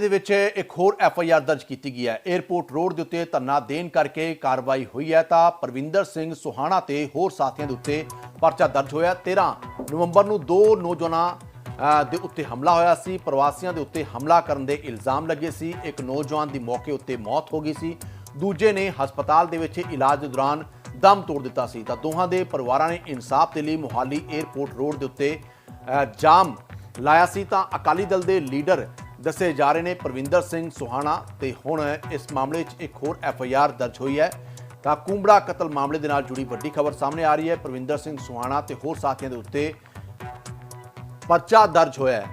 ਦੇ ਵਿੱਚ ਇੱਕ ਹੋਰ ਐਫ ਆਈ ਆਰ ਦਰਜ ਕੀਤੀ ਗਈ ਹੈ। 에ਅਰਪੋਰਟ ਰੋਡ ਦੇ ਉੱਤੇ ਧਰਨਾ ਦੇਣ ਕਰਕੇ ਕਾਰਵਾਈ ਹੋਈ ਹੈ ਤਾਂ ਪ੍ਰਵਿੰਦਰ ਸਿੰਘ ਸੁਹਾਣਾ ਤੇ ਹੋਰ ਸਾਥੀਆਂ ਦੇ ਉੱਤੇ ਪਰਚਾ ਦਰਜ ਹੋਇਆ। 13 ਨਵੰਬਰ ਨੂੰ ਦੋ ਨੌਜਵਾਨਾਂ ਦੇ ਉੱਤੇ ਹਮਲਾ ਹੋਇਆ ਸੀ। ਪ੍ਰਵਾਸੀਆਂ ਦੇ ਉੱਤੇ ਹਮਲਾ ਕਰਨ ਦੇ ਇਲਜ਼ਾਮ ਲੱਗੇ ਸੀ। ਇੱਕ ਨੌਜਵਾਨ ਦੀ ਮੌਕੇ ਉੱਤੇ ਮੌਤ ਹੋ ਗਈ ਸੀ। ਦੂਜੇ ਨੇ ਹਸਪਤਾਲ ਦੇ ਵਿੱਚ ਇਲਾਜ ਦੇ ਦੌਰਾਨ ਦਮ ਤੋੜ ਦਿੱਤਾ ਸੀ। ਤਾਂ ਦੋਹਾਂ ਦੇ ਪਰਿਵਾਰਾਂ ਨੇ ਇਨਸਾਫ ਦੇ ਲਈ ਮੁਹਾਲੀ 에ਅਰਪੋਰਟ ਰੋਡ ਦੇ ਉੱਤੇ ਜਾਮ ਲਾਇਆ ਸੀ। ਤਾਂ ਅਕਾਲੀ ਦਲ ਦੇ ਲੀਡਰ ਦੱਸੇ ਜਾ ਰਹੇ ਨੇ ਪ੍ਰਵਿੰਦਰ ਸਿੰਘ ਸੁਹਾਣਾ ਤੇ ਹੁਣ ਇਸ ਮਾਮਲੇ 'ਚ ਇੱਕ ਹੋਰ ਐਫ ਆਈ ਆਰ ਦਰਜ ਹੋਈ ਹੈ। ਤਾਂ ਕੁੰਬੜਾ ਕਤਲ ਮਾਮਲੇ ਦੇ ਨਾਲ ਜੁੜੀ ਵੱਡੀ ਖਬਰ ਸਾਹਮਣੇ ਆ ਰਹੀ ਹੈ। ਪ੍ਰਵਿੰਦਰ ਸਿੰਘ ਸੁਹਾਣਾ ਤੇ ਹੋਰ ਸਾਥੀਆਂ ਦੇ ਉੱਤੇ ਪਰਚਾ ਦਰਜ ਹੋਇਆ ਹੈ।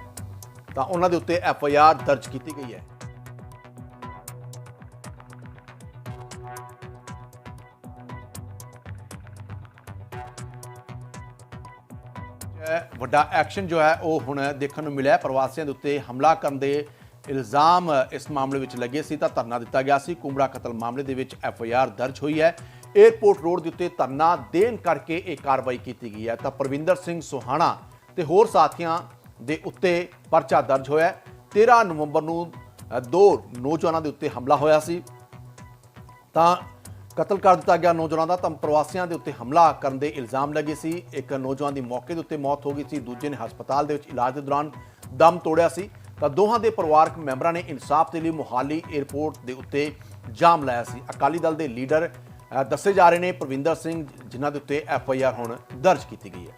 ਤਾਂ ਉਹਨਾਂ ਦੇ ਉੱਤੇ ਐਫ ਆਈ ਆਰ ਦਰਜ ਕੀਤੀ ਗਈ ਹੈ। ਵੱਡਾ ਐਕਸ਼ਨ ਜੋ ਹੈ, ਉਹ ਹੁਣ ਦੇਖਣ ਨੂੰ ਮਿਲਿਆ। ਪ੍ਰਵਾਸੀਆਂ ਦੇ ਉੱਤੇ ਹਮਲਾ ਕਰਨ ਦੇ ਇਲਜ਼ਾਮ ਇਸ ਮਾਮਲੇ ਵਿੱਚ ਲੱਗੇ ਸੀ ਤਾਂ ਧਰਨਾ ਦਿੱਤਾ ਗਿਆ ਸੀ। ਕੁੰਬੜਾ ਕਤਲ ਮਾਮਲੇ ਦੇ ਵਿੱਚ ਐਫ ਆਈ ਆਰ ਦਰਜ ਹੋਈ ਹੈ। 에ਅਰਪੋਰਟ ਰੋਡ ਦੇ ਉੱਤੇ ਧਰਨਾ ਦੇਣ ਕਰਕੇ ਇਹ ਕਾਰਵਾਈ ਕੀਤੀ ਗਈ ਹੈ। ਤਾਂ ਪ੍ਰਵਿੰਦਰ ਸਿੰਘ ਸੁਹਾਣਾ ਤੇ ਹੋਰ ਸਾਥੀਆਂ ਦੇ ਉੱਤੇ ਪਰਚਾ ਦਰਜ ਹੋਇਆ ਹੈ। 13 ਨਵੰਬਰ ਨੂੰ ਦੋ ਨੌਜਵਾਨਾਂ ਦੇ ਉੱਤੇ ਹਮਲਾ ਹੋਇਆ ਸੀ। ਤਾਂ ਕਤਲ ਕਰ ਦਿੱਤਾ ਗਿਆ। ਨੌਜਵਾਨਾਂ ਦਾ ਤਾਂ ਪ੍ਰਵਾਸੀਆਂ ਦੇ ਉੱਤੇ ਹਮਲਾ ਕਰਨ ਦੇ ਇਲਜ਼ਾਮ ਲੱਗੇ ਸੀ। ਇੱਕ ਨੌਜਵਾਨ ਦੀ ਮੌਕੇ ਦੇ ਉੱਤੇ ਮੌਤ ਹੋ ਗਈ ਸੀ। ਦੂਜੇ ਨੇ ਹਸਪਤਾਲ ਦੇ ਵਿੱਚ ਇਲਾਜ ਦੇ ਦੌਰਾਨ ਦਮ ਤੋੜਿਆ ਸੀ। ਤਾਂ ਦੋਹਾਂ ਦੇ ਪਰਿਵਾਰਕ ਮੈਂਬਰਾਂ ਨੇ ਇਨਸਾਫ ਦੇ ਲਈ ਮੁਹਾਲੀ 에ਅਰਪੋਰਟ ਦੇ ਉੱਤੇ ਜਾਮ ਲਾਇਆ ਸੀ। ਅਕਾਲੀ ਦਲ ਦੇ ਲੀਡਰ ਦੱਸੇ ਜਾ ਰਹੇ ਨੇ ਪ੍ਰਵਿੰਦਰ ਸਿੰਘ, ਜਿਨ੍ਹਾਂ ਦੇ ਉੱਤੇ ਐਫ ਆਈ ਆਰ ਹੁਣ ਦਰਜ ਕੀਤੀ ਗਈ ਹੈ।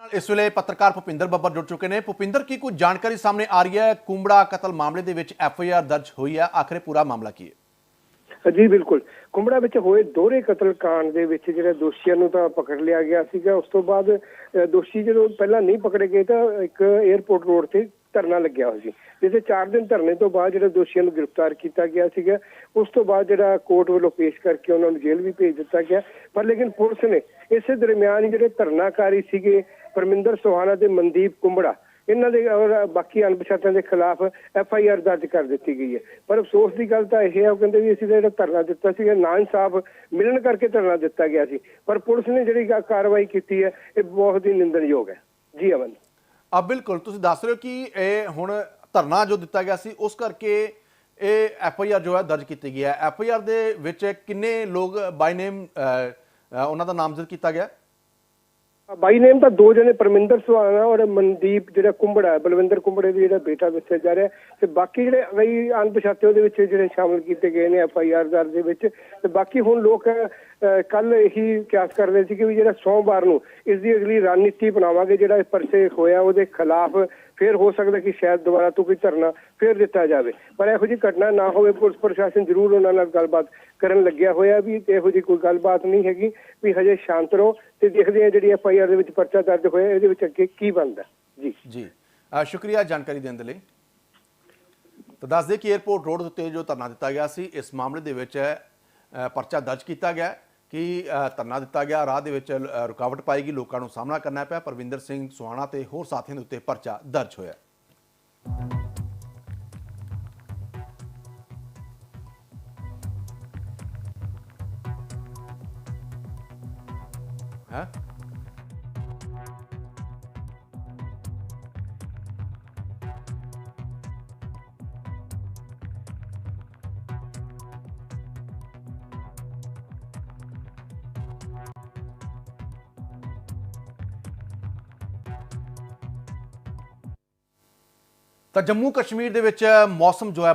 ਨਾਲ ਇਸ ਵੇਲੇ ਪੱਤਰਕਾਰ ਭੁਪਿੰਦਰ ਬੱਬਰ ਜੁੜ ਚੁੱਕੇ ਨੇ। ਭੁਪਿੰਦਰ, ਕੀ ਕੋਈ ਜਾਣਕਾਰੀ ਸਾਹਮਣੇ ਆ ਰਹੀ ਹੈ? ਕੁੰਬੜਾ ਕਤਲ ਮਾਮਲੇ ਦੇ ਵਿੱਚ ਐਫ ਆਈ ਆਰ ਦਰਜ ਹੋਈ ਹੈ। ਆਖਰੇ ਪੂਰਾ ਮਾਮਲਾ ਕੀ ਹੈ? ਜੀ, ਬਿਲਕੁਲ। ਕੁੰਬੜਾ ਵਿੱਚ ਹੋਏ ਦੋਹਰੇ ਕਤਲ ਕਾਂਡ ਦੇ ਵਿੱਚ ਜਿਹੜੇ ਦੋਸ਼ੀਆਂ ਨੂੰ ਤਾਂ ਪਕੜ ਲਿਆ ਗਿਆ ਸੀਗਾ। ਉਸ ਤੋਂ ਬਾਅਦ ਦੋਸ਼ੀ ਜਦੋਂ ਪਹਿਲਾਂ ਨਹੀਂ ਪਕੜੇ ਗਏ ਤਾਂ ਇੱਕ 에ਅਰਪੋਰਟ ਰੋਡ ਤੇ ਧਰਨਾ ਲੱਗਿਆ ਹੋਇਆ ਸੀ। ਜਿੱਥੇ 4 ਦਿਨ ਧਰਨੇ ਤੋਂ ਬਾਅਦ ਜਿਹੜੇ ਦੋਸ਼ੀਆਂ ਨੂੰ ਗ੍ਰਿਫਤਾਰ ਕੀਤਾ ਗਿਆ ਸੀਗਾ, ਉਸ ਤੋਂ ਬਾਅਦ ਜਿਹੜਾ ਕੋਰਟ ਵੱਲੋਂ ਪੇਸ਼ ਕਰਕੇ ਉਹਨਾਂ ਨੂੰ ਜੇਲ੍ਹ ਵੀ ਭੇਜ ਦਿੱਤਾ ਗਿਆ। ਪਰ ਲੇਕਿਨ ਪੁਲਿਸ ਨੇ ਇਸੇ ਦਰਮਿਆਨ ਹੀ ਜਿਹੜੇ ਧਰਨਾਕਾਰੀ ਸੀਗੇ, ਪਰਮਿੰਦਰ ਸੁਹਾਣਾ ਤੇ ਮਨਦੀਪ ਕੁੰਬੜਾ, ਇਹਨਾਂ ਦੇ ਔਰ ਬਾਕੀ ਅਣਪਛਾਤਿਆਂ ਦੇ ਖਿਲਾਫ ਐਫ ਆਈ ਆਰ ਦਰਜ ਕਰ ਦਿੱਤੀ ਗਈ ਹੈ। ਪਰ ਅਫਸੋਸ ਦੀ ਗੱਲ ਤਾਂ ਇਹ ਹੈ, ਉਹ ਕਹਿੰਦੇ ਵੀ ਅਸੀਂ ਤਾਂ ਜਿਹੜਾ ਧਰਨਾ ਦਿੱਤਾ ਸੀਗਾ ਨਾ ਇਨਸਾਫ ਮਿਲਣ ਕਰਕੇ ਧਰਨਾ ਦਿੱਤਾ ਗਿਆ ਸੀ। ਪਰ ਪੁਲਿਸ ਨੇ ਜਿਹੜੀ ਕਾਰਵਾਈ ਕੀਤੀ ਹੈ, ਇਹ ਬਹੁਤ ਹੀ ਨਿੰਦਣਯੋਗ ਹੈ। ਜੀ ਅਮਨ। ਆ, ਬਿਲਕੁਲ, ਤੁਸੀਂ ਦੱਸ ਰਹੇ ਹੋ ਕਿ ਇਹ ਹੁਣ ਧਰਨਾ ਜੋ ਦਿੱਤਾ ਗਿਆ ਸੀ, ਉਸ ਕਰਕੇ ਇਹ ਐਫ ਆਈ ਆਰ ਜੋ ਹੈ ਦਰਜ ਕੀਤੀ ਗਈ ਹੈ। ਐਫ ਆਈ ਆਰ ਦੇ ਵਿੱਚ ਕਿੰਨੇ ਲੋਕ ਬਾਈ ਨੇਮ ਉਹਨਾਂ ਦਾ ਨਾਮਜ਼ਦ ਕੀਤਾ ਗਿਆ? ਬਾਈ ਨੇਮ ਤਾਂ ਦੋ ਜਣੇ, ਪਰਮਿੰਦਰ ਸੁਹਾਣਾ ਔਰ ਮਨਦੀਪ ਜਿਹੜਾ ਕੁੰਬੜਾ ਬਲਵਿੰਦਰ ਕੁੰਬੜੇ ਦਾ ਜਿਹੜਾ ਬੇਟਾ ਦੱਸਿਆ ਜਾ ਰਿਹਾ ਤੇ ਬਾਕੀ ਜਿਹੜੇ ਕਈ ਅਣਪਛਾਤੇ ਉਹਦੇ ਵਿੱਚ ਜਿਹੜੇ ਸ਼ਾਮਲ ਕੀਤੇ ਗਏ ਨੇ ਐਫ ਆਈ ਆਰ ਦਰਜ ਦੇ ਵਿੱਚ। ਤੇ ਬਾਕੀ ਹੁਣ ਲੋਕ ਕੱਲ ਇਹੀ ਕਿਆਸ ਕਰ ਰਹੇ ਸੀ ਕਿ ਵੀ ਜਿਹੜਾ ਸੋਮਵਾਰ ਨੂੰ ਇਸ ਦੀ ਅਗਲੀ ਰਣਨੀਤੀ ਬਣਾਵਾਂਗੇ ਜਿਹੜਾ ਪਰਚੇ ਹੋਇਆ, ਉਹਦੇ ਖਿਲਾਫ ਫਿਰ ਹੋ ਸਕਦਾ ਕਿ ਸ਼ਾਇਦ ਦੁਬਾਰਾ ਤੋਂ ਕੋਈ ਧਰਨਾ ਫਿਰ ਦਿੱਤਾ ਜਾਵੇ। ਪਰ ਇਹੋ ਜਿਹੀ ਘਟਨਾ ਨਾ ਹੋਵੇ, ਪੁਲਿਸ ਪ੍ਰਸ਼ਾਸਨ ਜ਼ਰੂਰ ਉਹਨਾਂ ਨਾਲ ਗੱਲਬਾਤ ਕਰਨ ਲੱਗਿਆ ਹੋਇਆ ਵੀ ਇਹੋ ਜਿਹੀ ਕੋਈ ਗੱਲਬਾਤ ਨਹੀਂ ਹੈਗੀ ਵੀ ਹਜੇ ਸ਼ਾਂਤ ਰਹੋ ਤੇ ਦੇਖਦੇ ਆ ਜਿਹੜੀ ਐਫ ਆਈ ਆਰ ਦੇ ਵਿੱਚ ਪਰਚਾ ਦਰਜ ਹੋਇਆ, ਇਹਦੇ ਵਿੱਚ ਅੱਗੇ ਕੀ ਬਣਦਾ। ਜੀ। ਜੀ। ਸ਼ੁਕਰੀਆ ਜਾਣਕਾਰੀ ਦੇਣ ਦੇ ਲਈ। ਤਾਂ ਦੱਸ ਦੇ ਕਿ 에ਅਰਪੋਰਟ ਰੋਡ ਉੱਤੇ ਜੋ ਧਰਨਾ ਦਿੱਤਾ ਗਿਆ ਸੀ, ਇਸ ਮਾਮਲੇ ਦੇ ਵਿੱਚ ਪਰਚਾ ਦਰਜ ਕੀਤਾ ਗਿਆ। ਕਿ ਧਰਨਾ ਦਿੱਤਾ ਗਿਆ। ਰਾਹ ਦੇ ਵਿੱਚ ਰੁਕਾਵਟ ਪਾਈ ਗਈ। ਲੋਕਾਂ ਨੂੰ ਸਾਹਮਣਾ ਕਰਨਾ ਪਿਆ। ਪਰਵਿੰਦਰ ਸਿੰਘ ਸੁਹਾਣਾ ਤੇ ਹੋਰ ਸਾਥੀਆਂ ਦੇ ਉੱਤੇ ਪਰਚਾ ਦਰਜ ਹੋਇਆ। ਹੈ? ਤਾਂ ਜੰਮੂ ਕਸ਼ਮੀਰ ਦੇ ਵਿੱਚ ਮੌਸਮ ਜੋ ਹੈ